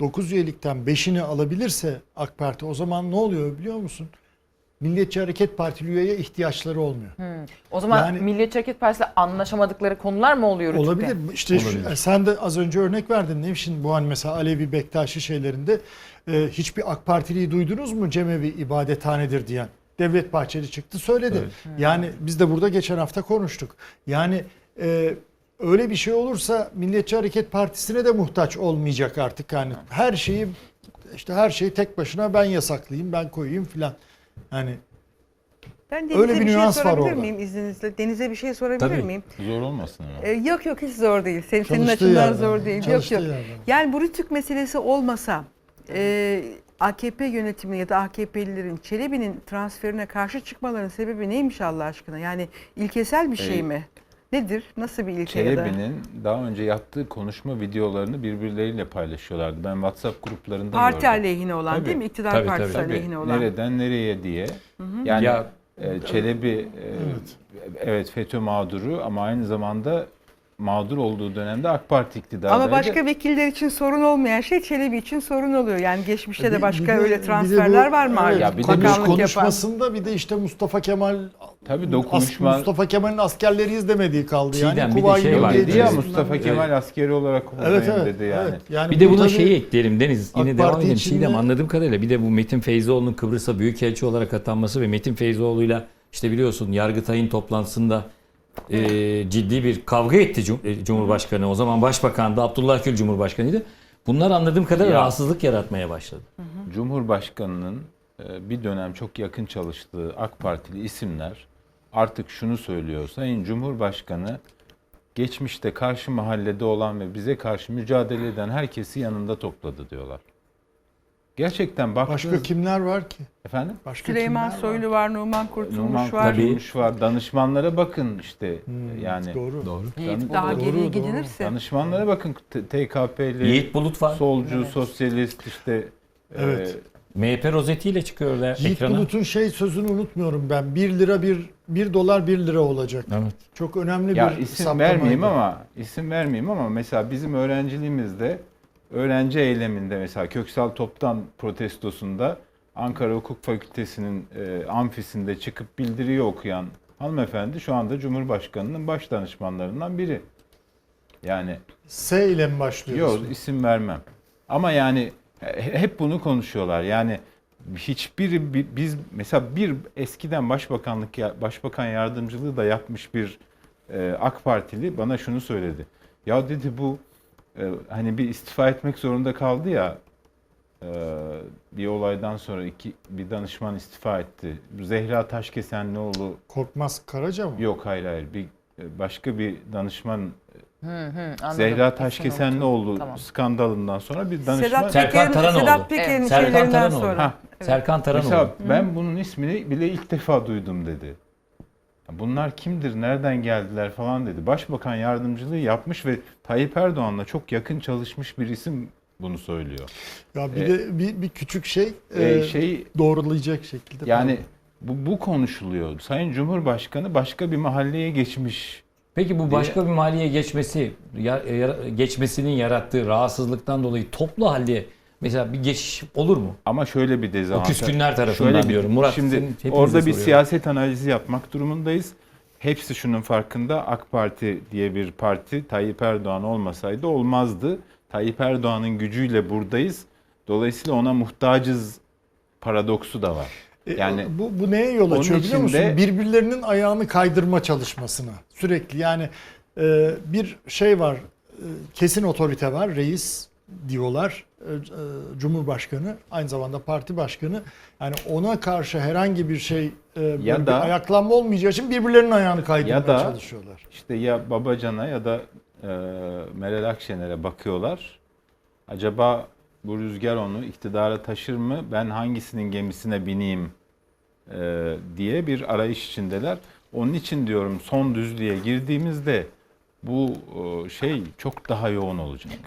9 üyelikten 5'ini alabilirse AK Parti o zaman ne oluyor biliyor musun? Milliyetçi Hareket Partili üyeye ihtiyaçları olmuyor. O zaman Yani- Milliyetçi Hareket Partisi anlaşamadıkları konular mı oluyor Rütük'te? Olabilir. İşte şu- Olabilir. sen de az önce örnek verdin mi? Şimdi bu hani mesela Alevi Bektaşi şeylerinde e, hiçbir AK Partiliyi duydunuz mu cemevi ibadethanedir diyen? Devlet Bahçeli çıktı söyledi. Yani biz de burada geçen hafta konuştuk. Yani e, öyle bir şey olursa Milliyetçi Hareket Partisi'ne de muhtaç olmayacak artık. Yani her şeyi işte her şeyi tek başına ben yasaklayayım, ben koyayım filan. Yani Ben Öyle Deniz'e bir bir, şey nüans var sorabilir orada. miyim izninizle? Deniz'e bir şey sorabilir Tabii. miyim? Zor olmasın ama. Ee, yok yok hiç zor değil. Senin, senin Çalıştığı açından yerden, zor değil. Yok çalıştığı yok. yerden. Yani bu Rütük meselesi olmasa e, AKP yönetimine ya da AKP'lilerin Çelebi'nin transferine karşı çıkmalarının sebebi neymiş Allah aşkına? Yani ilkesel bir şey Ee, mi? Nedir? Nasıl bir ilke ya da? Çelebi'nin daha önce yaptığı konuşma videolarını birbirleriyle paylaşıyorlardı. Ben WhatsApp gruplarında Parti gördüm. aleyhine olan Tabii. değil mi? İktidar Tabii, partisi tabii. Tabii, aleyhine olan. nereden nereye diye. Yani Ya- e, Çelebi e, evet. FETÖ mağduru ama aynı zamanda mağdur olduğu dönemde AK Parti iktidardaydı. Ama başka vekiller için sorun olmayan şey Çelebi için sorun oluyor. Yani geçmişte de Bir- başka bir de- öyle bir de transferler bu- var mı? evet, Ya bir de bu bakanlık konuşmasında bir de işte Mustafa Kemal Tabii dokunuşma Mustafa Kemal'in askerleri izlemediği kaldı yani. Çiğdem, bir de Kuvayi şey var. dedi ya Mustafa Kemal askeri olarak Evet evet. dedi yani. evet. Yani Bir de bu buna tabii- şeyi ekleyelim Deniz. Yine AK devam Parti edelim. içinde- Çiğdem anladığım kadarıyla bir de bu Metin Feyzoğlu'nun Kıbrıs'a büyükelçi olarak atanması ve Metin Feyzoğlu'yla işte biliyorsun Yargıtay'ın toplantısında e, ciddi bir kavga etti Cum- e, Cumhurbaşkanı. O zaman Başbakan da Abdullah Gül Cumhurbaşkanıydı. Bunlar anladığım kadarıyla Ya. rahatsızlık yaratmaya başladı. Cumhurbaşkanının e, bir dönem çok yakın çalıştığı AK Partili isimler artık şunu söylüyor. Sayın Cumhurbaşkanı geçmişte karşı mahallede olan ve bize karşı mücadele eden herkesi yanında topladı diyorlar. Gerçekten baktığınız... Başka kimler var ki? Efendim? Başka Süleyman kimler var? Soylu var, Numan Kurtulmuş Numan var. Tabii. Kurtulmuş var. Danışmanlara bakın işte Hmm, yani. doğru. Doğru. Dan- Daha Doğru, geriye doğru. gidilirse. Danışmanlara bakın TKP'li, Yiğit Bulut var. solcu, sosyalist işte Evet. e, MHP rozetiyle çıkıyorlar Yiğit ekrana. Bulut'un şey sözünü unutmuyorum ben. 1 lira 1 1 dolar 1 lira olacak. Evet. Çok önemli Ya bir isim vermeyeyim ama isim vermeyeyim ama mesela bizim öğrenciliğimizde öğrenci eyleminde mesela Köksal Toptan protestosunda Ankara Hukuk Fakültesi'nin e, amfisinde çıkıp bildiriyi okuyan hanımefendi şu anda Cumhurbaşkanı'nın baş danışmanlarından biri. Yani S ile mi başlıyor? yok isim vermem. Ama yani he- hep bunu konuşuyorlar. Yani hiçbiri bi- biz mesela bir eskiden başbakanlık başbakan yardımcılığı da yapmış bir e, AK Partili bana şunu söyledi. Ya dedi bu e, hani bir istifa etmek zorunda kaldı ya e, bir olaydan sonra iki bir danışman istifa etti. Zehra Taşkesenlioğlu Korkmaz Karaca mı? yok hayır hayır bir e, başka bir danışman Hı hı, anladım. Zehra. Taşkesenlioğlu Tamam. skandalından sonra bir danışman Sedat Serkan Peker'in, Taranoğlu. Sedat Peker'in Evet. Serkan şeylerinden Taranoğlu. sonra. Ha, Serkan Taranoğlu. Mesela ben bunun ismini bile ilk defa duydum dedi. Bunlar kimdir, nereden geldiler falan dedi. Başbakan yardımcılığı yapmış ve Tayyip Erdoğan'la çok yakın çalışmış bir isim bunu söylüyor. Ya bir E, de bir, bir küçük şey, Ee, e, şey doğrulayacak şekilde. yani bu, bu konuşuluyor. Sayın Cumhurbaşkanı başka bir mahalleye geçmiş. Peki bu diye- başka bir maliye geçmesi, ya- ya- geçmesinin yarattığı rahatsızlıktan dolayı toplu halde mesela bir geçiş olur mu? Ama şöyle bir O dezavantaj. küskünler tarafından bir- diyorum. Murat şimdi orada bir soruyorum. siyaset analizi yapmak durumundayız. Hepsi şunun farkında AK Parti diye bir parti Tayyip Erdoğan olmasaydı olmazdı. Tayyip Erdoğan'ın gücüyle buradayız. Dolayısıyla ona muhtacız paradoksu da var. E, Yani bu, bu neye yol açıyor biliyor musun? Birbirlerinin ayağını kaydırma çalışmasına sürekli. Yani e, bir şey var, e, kesin otorite var, reis diyorlar, e, e, cumhurbaşkanı, aynı zamanda parti başkanı. Yani ona karşı herhangi bir şey, e, Ya bir da- ayaklanma olmayacağı için birbirlerinin ayağını kaydırmaya Ya da- çalışıyorlar. İşte ya Babacan'a ya da e, Meral Akşener'e bakıyorlar. Acaba bu rüzgar onu iktidara taşır mı? Ben hangisinin gemisine bineyim e, diye bir arayış içindeler. Onun için diyorum son düzlüğe girdiğimizde bu şey çok daha yoğun olacak.